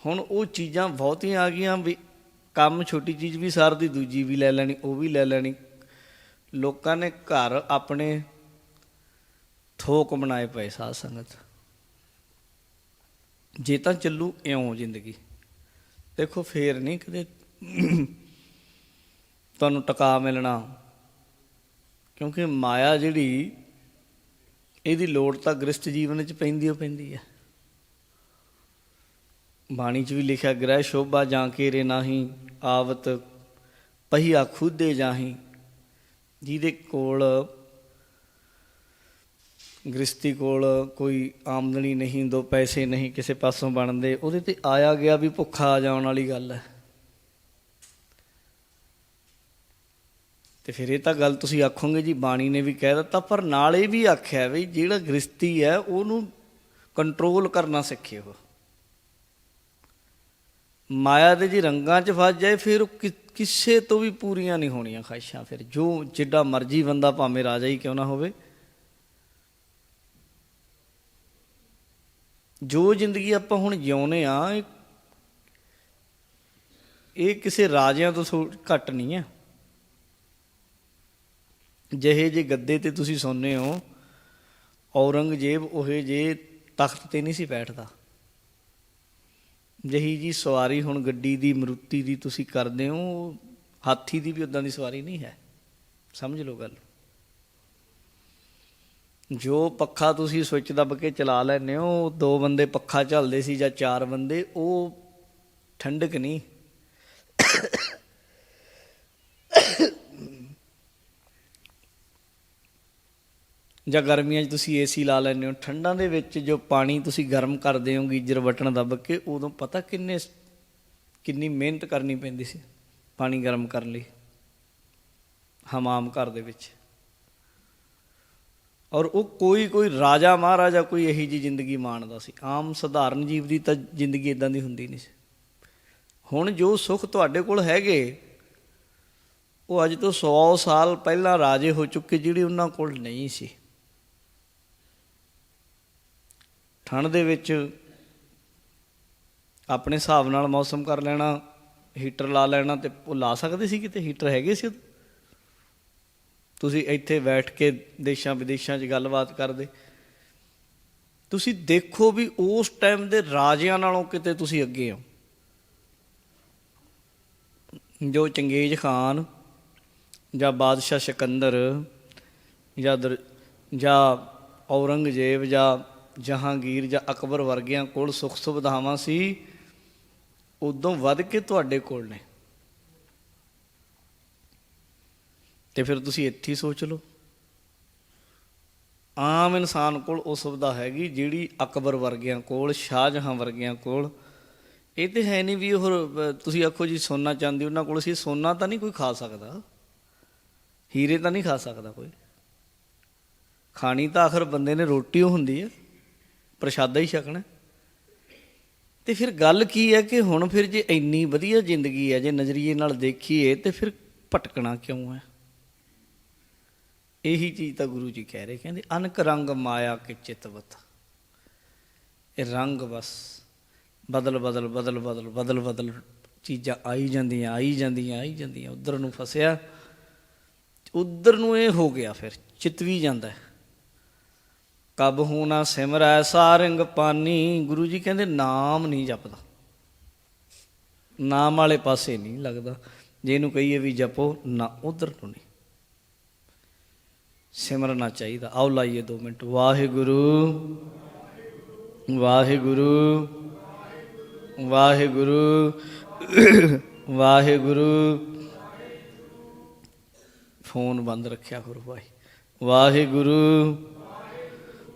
ਹੁਣ ਉਹ ਚੀਜ਼ਾਂ ਬਹੁਤੀਆਂ ਆ ਗਈਆਂ ਵੀ ਕੰਮ ਛੋਟੀ ਚੀਜ਼ ਵੀ ਸਰਦੀ, ਦੂਜੀ ਵੀ ਲੈ ਲੈਣੀ, ਉਹ ਵੀ ਲੈ ਲੈਣੀ। ਲੋਕਾਂ ਨੇ ਘਰ ਆਪਣੇ ਥੋਕ ਬਣਾਏ ਪਏ ਸਾਧ ਸੰਗਤ। ਜੇ ਤਾਂ ਚੱਲੂ ਇਉਂ ਜ਼ਿੰਦਗੀ। ਦੇਖੋ ਫੇਰ ਨਹੀਂ ਕਦੇ ਤੁਹਾਨੂੰ ਟਿਕਾ ਮਿਲਣਾ। ਕਿਉਂਕਿ ਮਾਇਆ ਜਿਹੜੀ ਇਹਦੀ ਲੋੜ ਤਾਂ ਗ੍ਰਸਥ ਜੀਵਨ ਵਿੱਚ ਪੈਂਦੀ ਹੋ ਪੈਂਦੀ ਹੈ ਬਾਣੀ 'ਚ ਵੀ ਲਿਖਿਆ ਗ੍ਰਹਿ ਸ਼ੋਭਾ ਜਾਂ ਕੇਰੇ ਨਾਹੀ, ਆਵਤ ਪਹੀਆ ਖੁਦੇ ਜਾਹੀ। ਜਿਹਦੇ ਕੋਲ ਗ੍ਰਸਤੀ ਕੋਲ ਕੋਈ ਆਮਦਨੀ ਨਹੀਂ, ਦੋ ਪੈਸੇ ਨਹੀਂ ਕਿਸੇ ਪਾਸੋਂ ਬਣਦੇ, ਉਹਦੇ ਤੇ ਆਇਆ ਗਿਆ ਵੀ ਭੁੱਖਾ ਆ ਜਾਣ ਵਾਲੀ ਗੱਲ ਹੈ। ਤੇ ਫਿਰ ਇਹ ਤਾਂ ਗੱਲ ਤੁਸੀਂ ਆਖੋਗੇ ਜੀ, ਬਾਣੀ ਨੇ ਵੀ ਕਹਿ ਦਿੱਤਾ, ਪਰ ਨਾਲ ਇਹ ਵੀ ਆਖਿਆ ਵੀ ਜਿਹੜਾ ਗ੍ਰਸਤੀ ਹੈ, ਉਹਨੂੰ ਕੰਟਰੋਲ ਕਰਨਾ ਸਿੱਖੇ ਉਹ ਮਾਇਆ ਦੇ ਜੀ ਰੰਗਾਂ 'ਚ ਫਸ ਜਾਏ, ਫਿਰ ਉਹ ਕਿ- ਕਿਸੇ ਤੋਂ ਵੀ ਪੂਰੀਆਂ ਨਹੀਂ ਹੋਣੀਆਂ ਖਾਇਸ਼ਾਂ ਫਿਰ। ਜੋ ਜਿੱਡਾ ਮਰਜ਼ੀ ਬੰਦਾ ਭਾਵੇਂ ਰਾਜਾ ਹੀ ਕਿਉਂ ਨਾ ਹੋਵੇ। ਜੋ ਜ਼ਿੰਦਗੀ ਆਪਾਂ ਹੁਣ ਜਿਉਂਦੇ ਆ, ਇਹ- ਕਿਸੇ ਰਾਜਿਆਂ ਤੋਂ ਥੋ- ਘੱਟ ਨਹੀਂ ਹੈ। ਜਿਹੇ ਜੇ ਗੱਦੇ ਤੇ ਤੁਸੀਂ ਸੌਂਦੇ ਹੋ, ਔਰੰਗਜ਼ੇਬ ਉਹੇ ਜੇ ਤਖਤ ਤੇ ਨਹੀਂ ਸੀ ਬੈਠਦਾ। ਜਹੀ ਜੀ ਸਵਾਰੀ ਹੁਣ ਗੱਡੀ ਦੀ, ਮਰੂਤੀ ਦੀ ਤੁਸੀਂ ਕਰਦੇ ਹੋ, ਹਾਥੀ ਦੀ ਵੀ ਉਦਾਂ ਦੀ ਸਵਾਰੀ ਨਹੀਂ ਹੈ। ਸਮਝ ਲਓ ਗੱਲ। ਜੋ ਪੱਖਾ ਤੁਸੀਂ ਸਵਿੱਚ ਦੱਬ ਕੇ ਚਲਾ ਲੈਂਦੇ ਹੋ, ਦੋ ਬੰਦੇ ਪੱਖਾ ਝੱਲਦੇ ਸੀ ਜਾਂ ਚਾਰ ਬੰਦੇ, ਉਹ ਠੰਡਕ ਨਹੀਂ। ਜਾਂ ਗਰਮੀਆਂ 'ਚ ਤੁਸੀਂ ਏਸੀ ਲਾ ਲੈਂਦੇ ਹੋ, ਠੰਡਾਂ ਦੇ ਵਿੱਚ ਜੋ ਪਾਣੀ ਤੁਸੀਂ ਗਰਮ ਕਰਦੇ ਹੋ, ਗੀਜ਼ਰ ਬਟਨ ਦੱਬ ਕੇ ਉਦੋਂ ਪਤਾ ਕਿੰਨੇ ਕਿੰਨੀ ਮਿਹਨਤ ਕਰਨੀ ਪੈਂਦੀ ਸੀ ਪਾਣੀ ਗਰਮ ਕਰਨ ਲਈ? ਹਮਾਮ ਘਰ ਦੇ ਵਿੱਚ। ਔਰ ਉਹ ਕੋਈ ਕੋਈ ਰਾਜਾ ਮਹਾਰਾਜਾ ਕੋਈ ਇਹੀ ਜੀ ਜ਼ਿੰਦਗੀ ਮਾਣਦਾ ਸੀ। ਆਮ ਸਧਾਰਨ ਜੀਵ ਦੀ ਤਾਂ ਜ਼ਿੰਦਗੀ ਇਦਾਂ ਦੀ ਹੁੰਦੀ ਨਹੀਂ ਸੀ। ਹੁਣ ਜੋ ਸੁੱਖ ਤੁਹਾਡੇ ਕੋਲ ਹੈਗੇ, ਉਹ ਅੱਜ ਤੋਂ 100 ਸਾਲ ਪਹਿਲਾਂ ਰਾਜੇ ਹੋ ਚੁੱਕੇ, ਜਿਹੜੇ ਉਹਨਾਂ ਕੋਲ ਨਹੀਂ ਸੀ। ਠੰਡ ਦੇ ਵਿੱਚ ਆਪਣੇ ਹਿਸਾਬ ਨਾਲ ਮੌਸਮ ਕਰ ਲੈਣਾ ਹੀਟਰ ਲਾ ਲੈਣਾ ਤੇ ਉਹ ਲਾ ਸਕਦੇ ਸੀ ਕਿਤੇ? ਹੀਟਰ ਹੈਗੇ ਸੀ ਉਦੋਂ? ਤੁਸੀਂ ਇੱਥੇ ਬੈਠ ਕੇ ਦੇਸ਼ਾਂ ਵਿਦੇਸ਼ਾਂ 'ਚ ਗੱਲਬਾਤ ਕਰਦੇ। ਤੁਸੀਂ ਦੇਖੋ ਵੀ ਉਸ ਟਾਈਮ ਦੇ ਰਾਜਿਆਂ ਨਾਲੋਂ ਕਿਤੇ ਤੁਸੀਂ ਅੱਗੇ ਹੋ। ਜੋ ਚੰਗੇਜ਼ ਖਾਨ ਜਾਂ ਬਾਦਸ਼ਾਹ ਸਿਕੰਦਰ ਜਾਂ ਦਰ- ਜਾਂ ਔਰੰਗਜ਼ੇਬ ਜਾਂ ਜਹਾਂਗੀਰ ਜਾਂ ਅਕਬਰ ਵਰਗਿਆਂ ਕੋਲ ਸੁੱਖ ਸੁਵਿਧਾਵਾਂ ਸੀ, ਉਦੋਂ ਵੱਧ ਕੇ ਤੁਹਾਡੇ ਕੋਲ ਨੇ। ਤੇ ਫਿਰ ਤੁਸੀਂ ਇੱਥੇ ਸੋਚ ਲਓ। ਆਮ ਇਨਸਾਨ ਕੋਲ ਉਹ ਸੁਵਿਧਾ ਹੈਗੀ ਜਿਹੜੀ ਅਕਬਰ ਵਰਗਿਆਂ ਕੋਲ, ਸ਼ਾਹਜਹਾਂ ਵਰਗਿਆਂ ਕੋਲ। ਇਹ ਤੇ ਹੈ ਨਹੀਂ ਵੀ ਉਹ ਤੁਸੀਂ ਆਖੋ ਜੀ ਸੋਨਾ ਚਾਂਦੀ, ਉਹਨਾਂ ਕੋਲ ਸੀ। ਸੋਨਾ ਤਾਂ ਨਹੀਂ ਕੋਈ ਖਾ ਸਕਦਾ। ਹੀਰੇ ਤਾਂ ਨਹੀਂ ਖਾ ਸਕਦਾ ਕੋਈ। ਖਾਣੀ ਤਾਂ ਆਖਰ ਬੰਦੇ ਨੇ ਰੋਟੀ ਉਹ ਹੁੰਦੀ ਹੈ ਪ੍ਰਸ਼ਾਦਾ ਹੀ ਛਕਣਾ। ਤੇ ਫਿਰ ਗੱਲ ਕੀ ਹੈ ਕਿ ਹੁਣ ਫਿਰ ਜੇ ਇੰਨੀ ਵਧੀਆ ਜ਼ਿੰਦਗੀ ਹੈ, ਜੇ ਨਜ਼ਰੀਏ ਨਾਲ ਦੇਖੀਏ ਤੇ ਫਿਰ ਭਟਕਣਾ ਕਿਉਂ ਹੈ? ਇਹੀ ਚੀਜ਼ ਤਾਂ ਗੁਰੂ ਜੀ ਕਹਿ ਰਹੇ, ਕਹਿੰਦੇ, ਅਨਕ ਰੰਗ ਮਾਇਆ ਕੇ ਚਿਤਵਤ ਇਹ ਰੰਗ ਬਸ, ਬਦਲ ਬਦਲ ਬਦਲ ਬਦਲ ਬਦਲ ਬਦਲ ਚੀਜ਼ਾਂ ਆਈ ਜਾਂਦੀਆਂ ਆਈ ਜਾਂਦੀਆਂ ਆਈ ਜਾਂਦੀਆਂ, ਉਧਰ ਨੂੰ ਫਸਿਆ, ਉਧਰ ਨੂੰ ਇਹ ਹੋ ਗਿਆ ਫਿਰ ਚਿਤਵੀ ਜਾਂਦਾ ਹੈ। ਕਬ ਹੂਨਾ ਸਿਮਰੈ ਸਾਰੰਗ ਪਾਨੀ। ਗੁਰੂ ਜੀ ਕਹਿੰਦੇ ਨਾਮ ਨਹੀਂ ਜਪਦਾ। ਨਾਮ ਵਾਲੇ ਪਾਸੇ ਨਹੀਂ ਲੱਗਦਾ। ਜੇ ਇਹਨੂੰ ਕਹੀਏ ਵੀ ਜਪੋ, ਨਾ ਉਧਰ ਨੂੰ ਨਹੀਂ। ਸਿਮਰਨਾ ਚਾਹੀਦਾ। ਆਓ ਲਾਈਏ 2 ਮਿੰਟ। ਵਾਹਿਗੁਰੂ ਵਾਹਿਗੁਰੂ ਵਾਹਿਗੁਰੂ ਵਾਹਿਗੁਰੂ। ਫੋਨ ਬੰਦ ਰੱਖਿਆ ਕਰੋ ਭਾਈ ਵਾਹਿਗੁਰੂ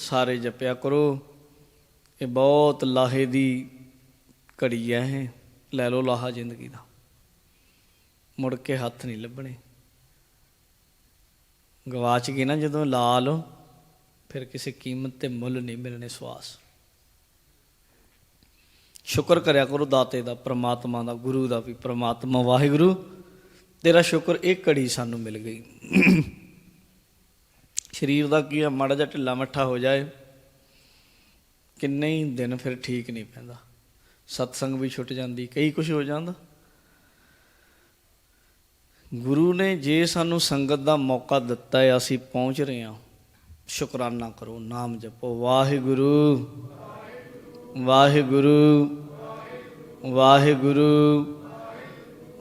ਸਾਰੇ ਜਪਿਆ ਕਰੋ। ਇਹ ਬਹੁਤ ਲਾਹੇ ਦੀ ਘੜੀ ਹੈ ਇਹ। ਲੈ ਲਓ ਲਾਹਾ ਜ਼ਿੰਦਗੀ ਦਾ। ਮੁੜ ਕੇ ਹੱਥ ਨਹੀਂ ਲੱਭਣੇ। ਗਵਾਚ ਗਈ ਨਾ ਜਦੋਂ ਲਾ ਲਓ ਫਿਰ ਕਿਸੇ ਕੀਮਤ ਤੇ ਮੁੱਲ ਨਹੀਂ ਮਿਲਣੇ ਸਵਾਸ। ਸ਼ੁਕਰ ਕਰਿਆ ਕਰੋ ਦਾਤੇ ਦਾ, ਪ੍ਰਮਾਤਮਾ ਦਾ, ਗੁਰੂ ਦਾ ਵੀ। ਪ੍ਰਮਾਤਮਾ ਵਾਹਿਗੁਰੂ, ਤੇਰਾ ਸ਼ੁਕਰ ਇਹ ਘੜੀ ਸਾਨੂੰ ਮਿਲ ਗਈ। ਸਰੀਰ ਦਾ ਕੀ ਆ, ਮਾੜਾ ਜਿਹਾ ਢਿੱਲਾ ਮੱਠਾ ਹੋ ਜਾਏ, ਕਿੰਨੇ ਹੀ ਦਿਨ ਫਿਰ ਠੀਕ ਨਹੀਂ ਪੈਂਦਾ। ਸਤਸੰਗ ਵੀ ਛੁੱਟ ਜਾਂਦੀ, ਕਈ ਕੁਝ ਹੋ ਜਾਂਦਾ। ਗੁਰੂ ਨੇ ਜੇ ਸਾਨੂੰ ਸੰਗਤ ਦਾ ਮੌਕਾ ਦਿੱਤਾ ਹੈ, ਅਸੀਂ ਪਹੁੰਚ ਰਹੇ ਹਾਂ। ਸ਼ੁਕਰਾਨਾ ਕਰੋ, ਨਾਮ ਜਪੋ। ਵਾਹਿਗੁਰੂ। ਵਾਹਿਗੁਰੂ। ਵਾਹਿਗੁਰੂ।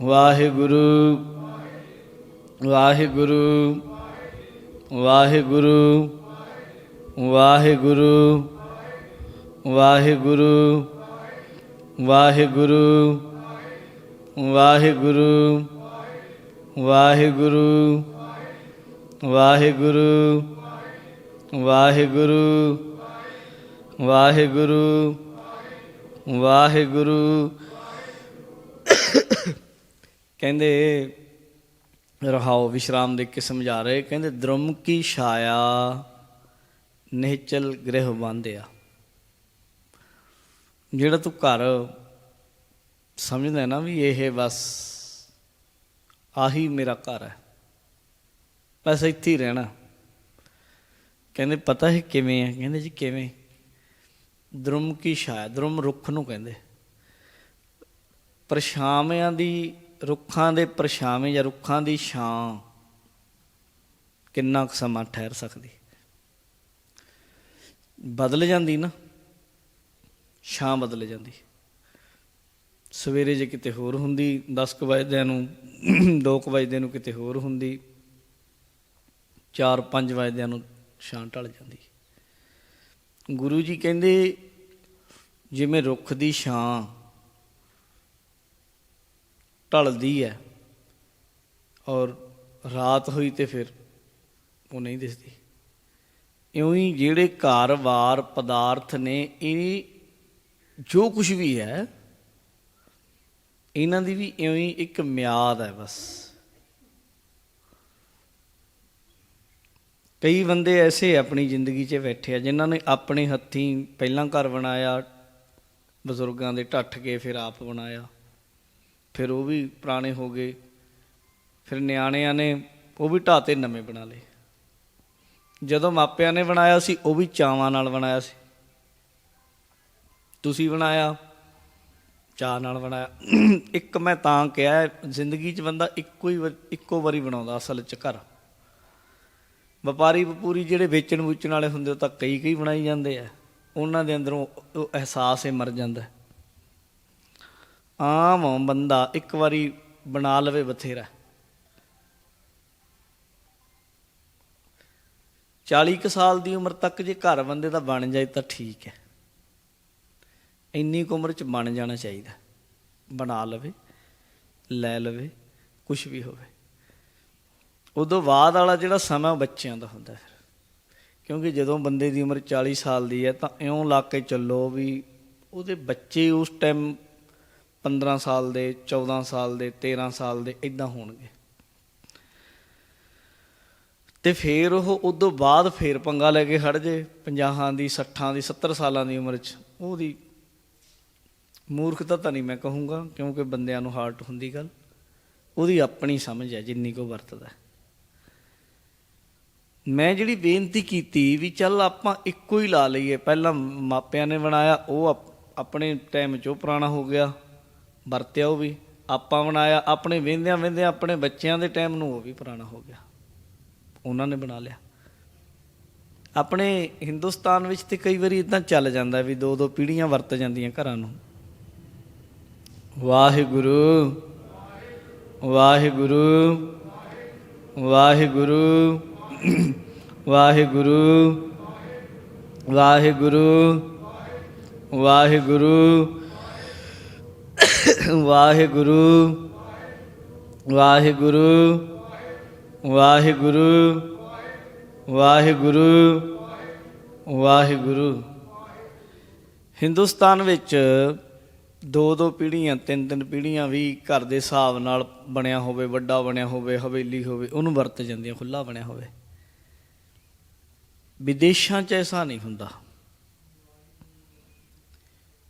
ਵਾਹਿਗੁਰੂ। ਵਾਹਿਗੁਰੂ। ਵਾਹਿਗੁਰੂ ਵਾਹਿਗੁਰੂ ਵਾਹਿਗੁਰੂ ਵਾਹਿਗੁਰੂ ਵਾਹਿਗੁਰੂ ਵਾਹਿਗੁਰੂ ਵਾਹਿਗੁਰੂ ਵਾਹਿਗੁਰੂ ਵਾਹਿਗੁਰੂ ਵਾਹਿਗੁਰੂ। ਕਹਿੰਦੇ ਰਹਾਓ ਵਿਸ਼ਰਾਮ ਦੇ ਕੇ ਸਮਝਾ ਰਹੇ, ਕਹਿੰਦੇ, ਦ੍ਰਮ ਕੀ ਛਾਇਆ, ਨਿਹਚਲ ਗ੍ਰਹਿ ਬੰਦਿਆ ਜਿਹੜਾ ਤੂੰ ਘਰ ਸਮਝਦਾ ਨਾ ਵੀ ਇਹ ਬਸ ਆਹੀ ਮੇਰਾ ਘਰ ਹੈ, ਬਸ ਇੱਥੇ ਹੀ ਰਹਿਣਾ। ਕਹਿੰਦੇ, ਪਤਾ ਹੈ ਕਿਵੇਂ ਹੈ? ਕਹਿੰਦੇ, ਜੀ ਕਿਵੇਂ? ਦ੍ਰਮ ਕੀ ਛਾਇਆ। ਦ੍ਰਮ ਰੁੱਖ ਨੂੰ ਕਹਿੰਦੇ ਪਰਛਾਵਿਆਂ ਦੀ ਰੁੱਖਾਂ ਦੇ ਪਰਛਾਵੇਂ ਜਾਂ ਰੁੱਖਾਂ ਦੀ ਛਾਂ ਕਿੰਨਾ ਕੁ ਸਮਾਂ ਠਹਿਰ ਸਕਦੀ? ਬਦਲ ਜਾਂਦੀ ਨਾ, ਛਾਂ ਬਦਲ ਜਾਂਦੀ। ਸਵੇਰੇ ਜੇ ਕਿਤੇ ਹੋਰ ਹੁੰਦੀ 10 ਕੁ ਵਜੇ ਨੂੰ 2 ਕੁ ਵਜੇ ਨੂੰ ਕਿਤੇ ਹੋਰ ਹੁੰਦੀ 4-5 ਵਜੇ ਨੂੰ ਛਾਂ ਢਲ ਜਾਂਦੀ। ਗੁਰੂ ਜੀ ਕਹਿੰਦੇ, ਜਿਵੇਂ ਰੁੱਖ ਦੀ ਛਾਂ ਢਲਦੀ ਹੈ ਔਰ ਰਾਤ ਹੋਈ ਤੇ ਫਿਰ ਉਹ ਨਹੀਂ ਦਿਸਦੀ। ਇਉਂ ਹੀ ਜਿਹੜੇ ਘਰ-ਵਾਰ ਪਦਾਰਥ ਨੇ, ਇਹ ਜੋ ਕੁਝ ਵੀ ਹੈ, ਇਹਨਾਂ ਦੀ ਵੀ ਇਉਂ ਹੀ ਇੱਕ ਮਿਆਦ ਹੈ ਬਸ। ਕਈ ਬੰਦੇ ਐਸੇ ਆਪਣੀ ਜ਼ਿੰਦਗੀ 'ਚ ਬੈਠੇ ਆ, ਜਿਨ੍ਹਾਂ ਨੇ ਆਪਣੇ ਹੱਥੀਂ ਪਹਿਲਾਂ ਘਰ ਬਣਾਇਆ, ਬਜ਼ੁਰਗਾਂ ਦੇ ਢੱਠ ਕੇ ਫਿਰ ਆਪ ਬਣਾਇਆ। ਫਿਰ ਉਹ ਵੀ ਪੁਰਾਣੇ ਹੋ ਗਏ। ਫਿਰ ਨਿਆਣਿਆਂ ਨੇ ਉਹ ਵੀ ਢਾਤੇ ਨਵੇਂ ਬਣਾ ਲਏ। ਜਦੋਂ ਮਾਪਿਆਂ ਨੇ ਬਣਾਇਆ ਸੀ, ਉਹ ਵੀ ਚਾਵਾਂ ਨਾਲ ਬਣਾਇਆ ਸੀ। ਤੁਸੀਂ ਬਣਾਇਆ ਚਾਹ ਨਾਲ ਬਣਾਇਆ। ਇੱਕ ਮੈਂ ਤਾਂ ਕਿਹਾ, ਜ਼ਿੰਦਗੀ 'ਚ ਬੰਦਾ ਇੱਕੋ ਹੀ ਵਾਰ- ਇੱਕੋ ਵਾਰੀ ਬਣਾਉਂਦਾ ਅਸਲ 'ਚ ਘਰ। ਵਪਾਰੀ ਵਪੂਰੀ ਜਿਹੜੇ ਵੇਚਣ ਵੂਚਣ ਵਾਲੇ ਹੁੰਦੇ, ਉਹ ਤਾਂ ਕਈ ਕਈ ਬਣਾਈ ਜਾਂਦੇ ਆ। ਉਹਨਾਂ ਦੇ ਅੰਦਰੋਂ ਉਹ ਅਹਿਸਾਸ ਹੀ ਮਰ ਜਾਂਦਾ। ਆਮ ਬੰਦਾ ਇੱਕ ਵਾਰੀ ਬਣਾ ਲਵੇ ਬਥੇਰਾ। 40 ਕੁ ਸਾਲ ਦੀ ਉਮਰ ਤੱਕ ਜੇ ਘਰ ਬੰਦੇ ਦਾ ਬਣ ਜਾਏ ਤਾਂ ਠੀਕ ਹੈ। ਇੰਨੀ ਕੁ ਉਮਰ ਚ ਬਣ ਜਾਣਾ ਚਾਹੀਦਾ। ਬਣਾ ਲਵੇ, ਲੈ ਲਵੇ ਕੁਝ ਵੀ ਹੋਵੇ। ਉਦੋਂ ਬਾਅਦ ਵਾਲਾ ਜਿਹੜਾ ਸਮਾਂ ਉਹ ਬੱਚਿਆਂ ਦਾ ਹੁੰਦਾ ਫਿਰ। ਕਿਉਂਕਿ ਜਦੋਂ ਬੰਦੇ ਦੀ ਉਮਰ 40 ਸਾਲ ਦੀ ਹੈ ਤਾਂ ਇਉਂ ਲਾ ਕੇ ਚੱਲੋ ਵੀ ਉਹਦੇ ਬੱਚੇ ਉਸ ਟਾਈਮ 15 ਸਾਲ ਦੇ 14 ਸਾਲ ਦੇ 13 ਸਾਲ ਦੇ ਇਦਾਂ ਹੋਣਗੇ। ਤੇ ਫਿਰ ਉਹ ਉਦੋਂ ਬਾਅਦ ਫੇਰ ਪੰਗਾ ਲੈ ਕੇ ਖੜ ਜੇ 50 ਦੀ 60 ਦੀ 70 ਸਾਲਾਂ ਦੀ ਉਮਰ 'ਚ। ਉਹਦੀ ਮੂਰਖਤਾ ਤਾਂ ਨਹੀਂ ਮੈਂ ਕਹੂੰਗਾ, ਕਿਉਂਕਿ ਬੰਦਿਆਂ ਨੂੰ ਹਾਰਟ ਹੁੰਦੀ ਗੱਲ। ਉਹਦੀ ਆਪਣੀ ਸਮਝ ਹੈ, ਜਿੰਨੀ ਕੋ ਵਰਤਦਾ ਮੈਂ ਜਿਹੜੀ ਬੇਨਤੀ ਕੀਤੀ ਵੀ ਚੱਲ ਆਪਾਂ ਇੱਕੋ ਹੀ ਲਾ ਲਈਏ। ਪਹਿਲਾਂ ਮਾਪਿਆਂ ਨੇ ਬਣਾਇਆ, ਉਹ ਆਪਣੇ ਟਾਈਮ 'ਚ ਉਹ ਪੁਰਾਣਾ ਹੋ ਗਿਆ। ਵਰਤਿਆ ਉਹ ਵੀ। ਆਪਾਂ ਬਣਾਇਆ, ਆਪਣੇ ਵਹਿੰਦਿਆਂ ਵਹਿੰਦਿਆਂ ਆਪਣੇ ਬੱਚਿਆਂ ਦੇ ਟਾਈਮ ਨੂੰ ਉਹ ਵੀ ਪੁਰਾਣਾ ਹੋ ਗਿਆ। ਉਹਨਾਂ ਨੇ ਬਣਾ ਲਿਆ। ਆਪਣੇ ਹਿੰਦੁਸਤਾਨ ਵਿੱਚ ਤੇ ਕਈ ਵਾਰੀ ਇਦਾਂ ਚੱਲ ਜਾਂਦਾ ਵੀ ਦੋ ਦੋ ਪੀੜ੍ਹੀਆਂ ਵਰਤ ਜਾਂਦੀਆਂ ਘਰਾਂ ਨੂੰ। ਵਾਹਿਗੁਰੂ ਵਾਹਿਗੁਰੂ ਵਾਹਿਗੁਰੂ ਵਾਹਿਗੁਰੂ ਵਾਹਿਗੁਰੂ ਵਾਹਿਗੁਰੂ ਵਾਹਿਗੁਰੂ ਵਾਹਿਗੁਰੂ ਵਾਹਿਗੁਰੂ ਵਾਹਿਗੁਰੂ ਵਾਹਿਗੁਰੂ। ਹਿੰਦੁਸਤਾਨ ਵਿੱਚ ਦੋ ਦੋ ਪੀੜ੍ਹੀਆਂ, ਤਿੰਨ ਤਿੰਨ ਪੀੜ੍ਹੀਆਂ ਵੀ ਘਰ ਦੇ ਹਿਸਾਬ ਨਾਲ ਬਣਿਆ ਹੋਵੇ, ਵੱਡਾ ਬਣਿਆ ਹੋਵੇ, ਹਵੇਲੀ ਹੋਵੇ, ਉਹਨੂੰ ਵਰਤ ਜਾਂਦੀਆਂ ਖੁੱਲਾ ਬਣਿਆ ਹੋਵੇ। ਵਿਦੇਸ਼ਾਂ 'ਚ ਐਸਾ ਨਹੀਂ ਹੁੰਦਾ।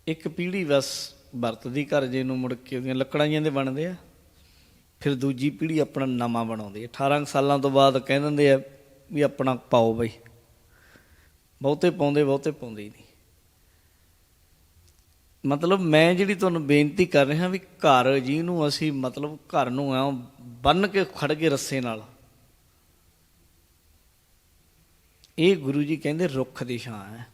ਇੱਕ ਪੀੜ੍ਹੀ ਬਸ ਵਰਤਦੀ ਘਰ ਜੇ ਨੂੰ ਮੁੜ ਕੇ ਉਹਦੀਆਂ ਲੱਕੜਾਂ ਜਿਹੀਆਂ ਦੇ ਬਣਦੇ ਆ। ਫਿਰ ਦੂਜੀ ਪੀੜ੍ਹੀ ਆਪਣਾ ਨਵਾਂ ਬਣਾਉਂਦੀ ਹੈ 18 ਕੁ ਸਾਲਾਂ ਤੋਂ ਬਾਅਦ ਕਹਿ ਦਿੰਦੇ ਆ ਵੀ ਆਪਣਾ ਪਾਓ ਬਈ। ਬਹੁਤੇ ਪਾਉਂਦੇ ਬਹੁਤੇ ਪਾਉਂਦੇ ਹੀ ਨਹੀਂ। ਮਤਲਬ ਮੈਂ ਜਿਹੜੀ ਤੁਹਾਨੂੰ ਬੇਨਤੀ ਕਰ ਰਿਹਾ ਵੀ ਘਰ ਜਿਹਨੂੰ ਅਸੀਂ ਮਤਲਬ ਘਰ ਨੂੰ ਆ ਬੰਨ ਕੇ ਖੜ ਗਏ ਰੱਸੇ ਨਾਲ। ਇਹ ਗੁਰੂ ਜੀ ਕਹਿੰਦੇ ਰੁੱਖ ਦੀ ਛਾਂ ਹੈ।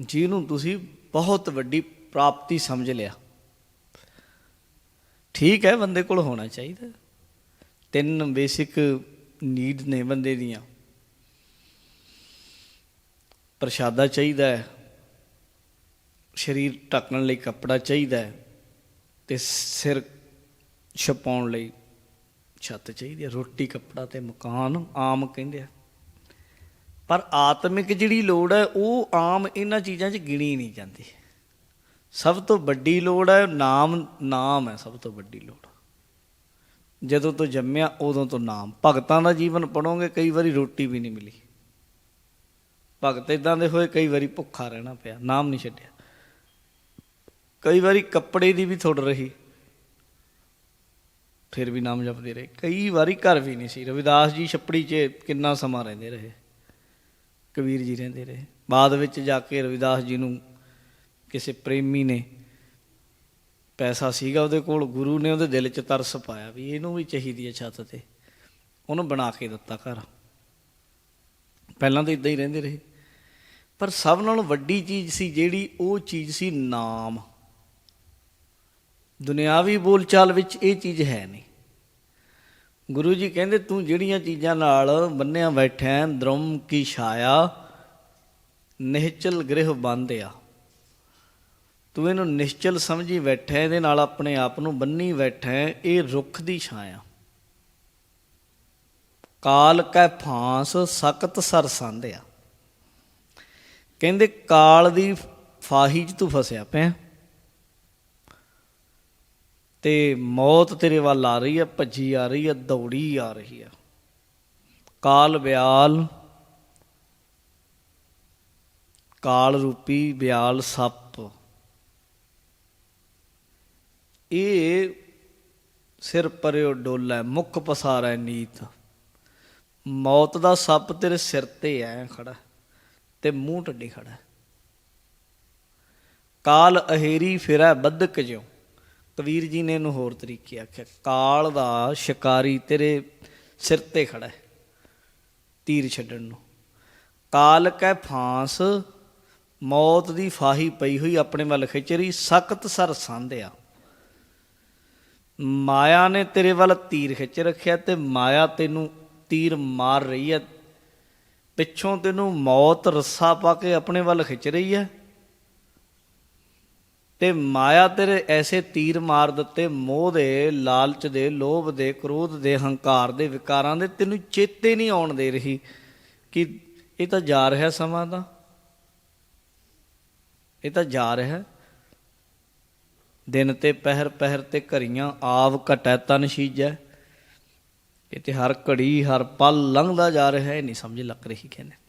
ਜਿਹਨੂੰ ਤੁਸੀਂ ਬਹੁਤ ਵੱਡੀ ਪ੍ਰਾਪਤੀ ਸਮਝ ਲਿਆ। ਠੀਕ ਹੈ, ਬੰਦੇ ਕੋਲ ਹੋਣਾ ਚਾਹੀਦਾ। ਤਿੰਨ ਬੇਸਿਕ ਨੀਡ ਨੇ ਬੰਦੇ ਦੀਆਂ। ਪ੍ਰਸ਼ਾਦਾ ਚਾਹੀਦਾ ਹੈ। ਸਰੀਰ ਢੱਕਣ ਲਈ ਕੱਪੜਾ ਚਾਹੀਦਾ ਹੈ ਤੇ ਸਿਰ ਛਪਾਉਣ ਲਈ ਛੱਤ ਚਾਹੀਦੀ ਹੈ। ਰੋਟੀ, ਕੱਪੜਾ ਤੇ ਮਕਾਨ ਆਮ ਕਹਿੰਦੇ ਆ। ਪਰ ਆਤਮਿਕ ਜਿਹੜੀ ਲੋੜ ਹੈ, ਉਹ ਆਮ ਇਹਨਾਂ ਚੀਜ਼ਾਂ 'ਚ ਗਿਣੀ ਨਹੀਂ ਜਾਂਦੀ। ਸਭ ਤੋਂ ਵੱਡੀ ਲੋੜ ਹੈ, ਨਾਮ ਨਾਮ ਹੈ ਸਭ ਤੋਂ ਵੱਡੀ ਲੋੜ। ਜਦੋਂ ਤੋਂ ਜੰਮਿਆ, ਉਦੋਂ ਤੋਂ ਨਾਮ। ਭਗਤਾਂ ਦਾ ਜੀਵਨ ਪੜੋਗੇ ਕਈ ਵਾਰੀ ਰੋਟੀ ਵੀ ਨਹੀਂ ਮਿਲੀ। ਭਗਤ ਇਦਾਂ ਦੇ ਹੋਏ, ਕਈ ਵਾਰੀ ਭੁੱਖਾ ਰਹਿਣਾ ਪਿਆ, ਨਾਮ ਨਹੀਂ ਛੱਡਿਆ। ਕਈ ਵਾਰੀ ਕੱਪੜੇ ਦੀ ਵੀ ਥੁੜ ਰਹੀ, ਫਿਰ ਵੀ ਨਾਮ ਜਪਦੇ ਰਹੇ। ਕਈ ਵਾਰੀ ਘਰ ਵੀ ਨਹੀਂ ਸੀ। ਰਵਿਦਾਸ ਜੀ ਛੱਪੜੀ 'ਚ ਕਿੰਨਾ ਸਮਾਂ ਰਹਿੰਦੇ ਰਹੇ। ਕਬੀਰ ਜੀ ਰਹਿੰਦੇ ਰਹੇ। ਬਾਅਦ ਵਿੱਚ ਜਾ ਕੇ ਰਵਿਦਾਸ ਜੀ ਨੂੰ ਕਿਸੇ ਪ੍ਰੇਮੀ ਨੇ ਪੈਸਾ ਸੀਗਾ ਉਹਦੇ ਕੋਲ ਗੁਰੂ ਨੇ ਉਹਦੇ ਦਿਲ 'ਚ ਤਰਸ ਪਾਇਆ ਵੀ ਇਹਨੂੰ ਵੀ ਚਾਹੀਦੀ ਹੈ ਛੱਤ ਤੇ। ਉਹਨੂੰ ਬਣਾ ਕੇ ਦਿੱਤਾ ਘਰ। ਪਹਿਲਾਂ ਤਾਂ ਇਦਾਂ ਹੀ ਰਹਿੰਦੇ ਰਹੇ। ਪਰ ਸਭ ਨਾਲੋਂ ਵੱਡੀ ਚੀਜ਼ ਸੀ ਜਿਹੜੀ ਉਹ ਚੀਜ਼ ਸੀ ਨਾਮ। ਦੁਨਿਆਵੀ ਬੋਲਚਾਲ ਵਿੱਚ ਇਹ ਚੀਜ਼ ਹੈ ਨਹੀਂ। ਗੁਰੂ ਜੀ ਕਹਿੰਦੇ ਤੂੰ ਜਿਹੜੀਆਂ ਚੀਜ਼ਾਂ ਨਾਲ ਬੰਨਿਆ ਬੈਠਾ ਹੈ, ਦ੍ਰਮ ਕੀ ਛਾਇਆ ਨਿਹਚਲ ਗ੍ਰਹਿ ਬੰਦਿਆ ਤੂੰ ਇਹਨੂੰ ਨਿਸ਼ਚਲ ਸਮਝੀ ਬੈਠਾ, ਇਹਦੇ ਨਾਲ ਆਪਣੇ ਆਪ ਨੂੰ ਬੰਨੀ ਬੈਠਾ, ਇਹ ਰੁੱਖ ਦੀ ਛਾਇਆ ਕਾਲ ਕੈ ਫਾਂਸ, ਸਖਤ ਸਰ ਸੰਧਿਆ ਕਹਿੰਦੇ, ਕਾਲ ਦੀ ਫਾਹੀ 'ਚ ਤੂੰ ਫਸਿਆ ਪਿਆ। ਤੇ ਮੌਤ ਤੇਰੇ ਵੱਲ ਆ ਰਹੀ ਹੈ ਭੱਜੀ ਆ ਰਹੀ ਹੈ ਦੌੜੀ ਆ ਰਹੀ ਆ। ਕਾਲ ਬਿਆਲ ਕਾਲ ਰੂਪੀ ਬਿਆਲ ਸੱਪ ਇਹ ਸਿਰ ਪਰਿਓ ਡੋਲਾ ਮੁੱਖ ਪਸਾਰੈ ਨੀਤ। ਮੌਤ ਦਾ ਸੱਪ ਤੇਰੇ ਸਿਰ ਤੇ ਐ ਖੜਾ ਤੇ ਮੂੰਹ ਟੱਡੀ ਖੜਾ ਕਾਲ ਅਹੇਰੀ ਫਿਰੈ ਬੱਧਕ ਜਿਉ। ਕਬੀਰ ਜੀ ਨੇ ਇਹਨੂੰ ਹੋਰ ਤਰੀਕੇ ਆਖਿਆ, ਕਾਲ ਦਾ ਸ਼ਿਕਾਰੀ ਤੇਰੇ ਸਿਰ ਤੇ ਖੜਾ ਹੈ ਤੀਰ ਛੱਡਣ ਨੂੰ। ਕਾਲ ਕੈ ਫਾਂਸ, ਮੌਤ ਦੀ ਫਾਹੀ ਪਈ ਹੋਈ ਆਪਣੇ ਵੱਲ ਖਿੱਚ ਰਹੀ, ਸਖਤ ਸਰ ਸੰਧਿਆ। ਮਾਇਆ ਨੇ ਤੇਰੇ ਵੱਲ ਤੀਰ ਖਿੱਚ ਰੱਖਿਆ ਤੇ ਮਾਇਆ ਤੈਨੂੰ ਤੀਰ ਮਾਰ ਰਹੀ ਹੈ। ਪਿੱਛੋਂ ਤੈਨੂੰ ਮੌਤ ਰੱਸਾ ਪਾ ਕੇ ਆਪਣੇ ਵੱਲ ਖਿੱਚ ਰਹੀ ਹੈ। ਤੇ ਮਾਇਆ ਤੇਰੇ ਐਸੇ ਤੀਰ ਮਾਰ ਦਿੱਤੇ, ਮੋਹ ਦੇ, ਲਾਲਚ ਦੇ, ਲੋਭ ਦੇ, ਕ੍ਰੋਧ ਦੇ, ਹੰਕਾਰ ਦੇ ਵਿਕਾਰਾਂ ਦੇ ਤੈਨੂੰ ਚੇਤੇ ਨਹੀਂ ਆਉਣ ਦੇ ਰਹੀ। ਕਿ ਇਹ ਤਾਂ ਜਾ ਰਿਹਾ ਸਮਾਂ ਤਾਂ? ਇਹ ਤਾਂ ਜਾ ਰਿਹਾ। ਦਿਨ ਤੇ ਪਹਿਰ ਪਹਿਰ ਤੇ ਘਰੀਆਂ ਆਵ ਘਟੈ ਤਨ ਸੀਜੈ। ਇਹ ਤੇ ਹਰ ਘੜੀ ਹਰ ਪਲ ਲੰਘਦਾ ਜਾ ਰਿਹਾ ਹੈ ਨਹੀਂ ਸਮਝ ਲੱਗ ਰਹੀ ਕਹਿੰਦੇ